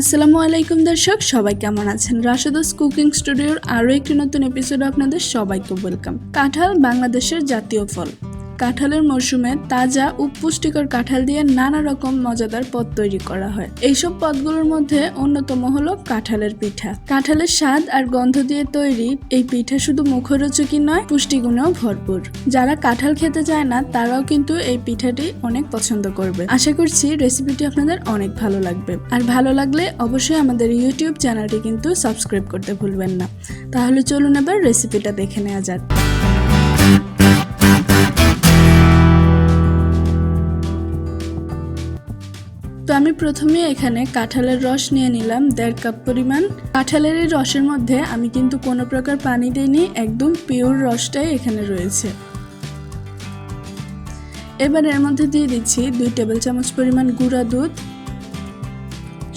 আসসালামু আলাইকুম দর্শক, সবাই কেমন আছেন? রাশেদাস কুকিং স্টুডিওর আরও একটি নতুন এপিসোডে আপনাদের সবাইকে ওয়েলকাম কাঁঠাল বাংলাদেশের জাতীয় ফল। কাঁঠালের মরশুমে তাজা ও পুষ্টিকর কাঁঠাল দিয়ে নানা রকম মজাদার পদ তৈরি করা হয়। এইসব পদগুলোর মধ্যে অন্যতম হলো কাঁঠালের পিঠা। কাঁঠালের স্বাদ আর গন্ধ দিয়ে তৈরি এই পিঠা শুধু মুখরোচকই নয়, পুষ্টিগুণেও ভরপুর। যারা কাঁঠাল খেতে চায় না, তারাও কিন্তু এই পিঠাটি অনেক পছন্দ করবে। আশা করছি রেসিপিটি আপনাদের অনেক ভালো লাগবে। আর ভালো লাগলে অবশ্যই আমাদের ইউটিউব চ্যানেলটি কিন্তু সাবস্ক্রাইব করতে ভুলবেন না। তাহলে চলুন এবার রেসিপিটা দেখে নেওয়া যাক। তো আমি প্রথমে এখানে কাঁঠালের রস নিয়ে নিলাম, দেড় কাপ পরিমাণ। কাঁঠালের এই রসের মধ্যে আমি কিন্তু কোনো প্রকার পানি দিইনি, একদম পিওর রসটাই এখানে রয়েছে। এবার এর মধ্যে দিয়ে দিচ্ছি দুই টেবিল চামচ পরিমাণ গুঁড়া দুধ।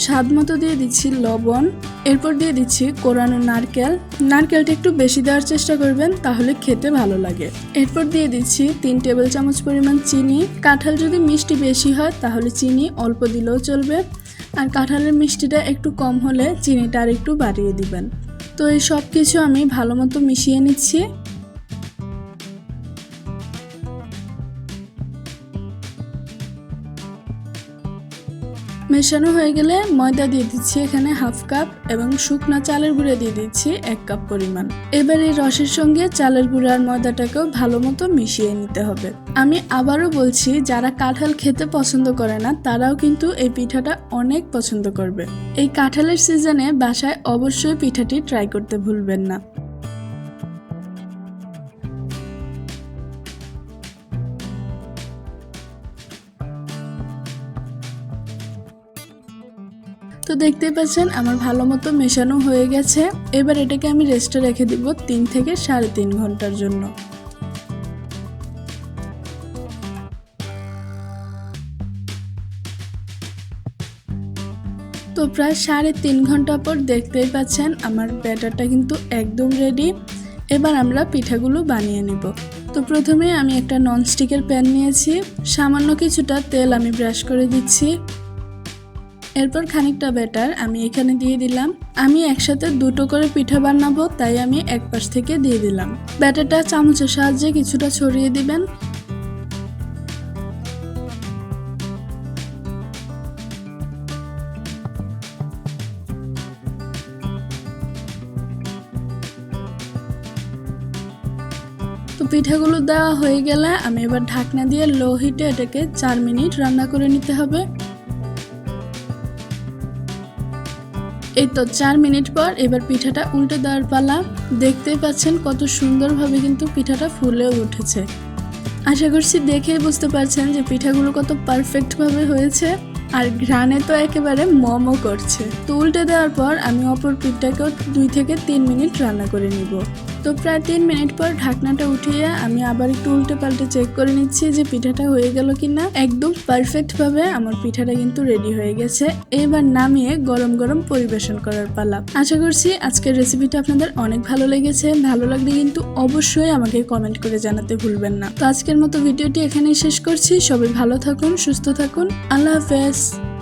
স্বাদ মতো দিয়ে দিচ্ছি লবণ, এরপর দিয়ে দিচ্ছি কোরানো নারকেল। নারকেলটা একটু বেশি দেওয়ার চেষ্টা করবেন, তাহলে খেতে ভালো লাগে। এরপর দিয়ে দিচ্ছি তিন টেবিল চামচ পরিমাণ চিনি। কাঁঠাল যদি মিষ্টি বেশি হয়, তাহলে চিনি অল্প দিলেও চলবে। আর কাঁঠালের মিষ্টিটা একটু কম হলে চিনিটা আর একটু বাড়িয়ে দিবেন। তো এই সব কিছু আমি ভালো মতো মিশিয়ে নিচ্ছি। মেশানো হয়ে গেলে ময়দা দিয়ে দিচ্ছি এখানে হাফ কাপ এবং শুকনা চালের গুঁড়া দিয়ে দিচ্ছি এক কাপ পরিমাণ। এবার এই রসের সঙ্গে চালের গুঁড়া আর ময়দাটাকেও ভালো মতো মিশিয়ে নিতে হবে। আমি আবারও বলছি, যারা কাঁঠাল খেতে পছন্দ করে না, তারাও কিন্তু এই পিঠাটা অনেক পছন্দ করবে। এই কাঁঠালের সিজনে বাসায় অবশ্যই পিঠাটি ট্রাই করতে ভুলবেন না। তো দেখতেই পাচ্ছেন, আমার ভালো মতো মেশানো হয়ে গেছে। এবার এটাকে আমি রেস্টে রেখে দিব তিন থেকে সাড়ে তিন ঘণ্টার জন্য। তো প্রায় সাড়ে তিন ঘণ্টা পর দেখতেই পাচ্ছেন, আমার ব্যাটারটা কিন্তু একদম রেডি এবার আমরা পিঠাগুলো বানিয়ে নিব। তো প্রথমে আমি একটা ননস্টিকের প্যান নিয়েছি। সামান্য কিছুটা তেল আমি ব্রাশ করে দিচ্ছি। এরপর খানিকটা ব্যাটার আমি এখানে দিয়ে দিলাম। আমি একসাথে দুটো করে পিঠা বানাবো, তাই আমি এক পাশ থেকে দিয়ে দিলাম। ব্যাটারটা চামচের সাহায্যে কিছুটা ছড়িয়ে দিবেন। তো পিঠাগুলো দেওয়া হয়ে গেলে আমি এবার ঢাকনা দিয়ে লো হিটে এটাকে চার মিনিট রান্না করে নিতে হবে। এই তো চার মিনিট পর এবার পিঠাটা উল্টে দেওয়ার পালা। দেখতেই পাচ্ছেন কত সুন্দরভাবে কিন্তু পিঠাটা ফুলেও উঠেছে। আশা করছি দেখেই বুঝতে পারছেন যে পিঠাগুলো কত পারফেক্টভাবে হয়েছে আর ঘ্রাণে তো একেবারে মমও করছে। তো উল্টে দেওয়ার পর আমি অপর পিঠটাকেও দুই থেকে তিন মিনিট রান্না করে নিব। তো প্রায় তিন মিনিট পর ঢাকনাটা উঠিয়ে আমি আবার একটু উল্টে পাল্টে চেক করে নিচ্ছি যে পিঠাটা হয়ে গেল কিনা। একদম পারফেক্ট ভাবে আমার পিঠাটা কিন্তু রেডি হয়ে গেছে। এবার নামিয়ে গরম গরম পরিবেশন করার পালা। আশা করছি আজকের রেসিপিটা আপনাদের অনেক ভালো লেগেছে। ভালো লাগলে কিন্তু অবশ্যই আমাকে কমেন্ট করে জানাতে ভুলবেন না। তো আজকের মতো ভিডিওটি এখানেই শেষ করছি। সবাই ভালো থাকুন, সুস্থ থাকুন। আল্লাহ হাফেজ।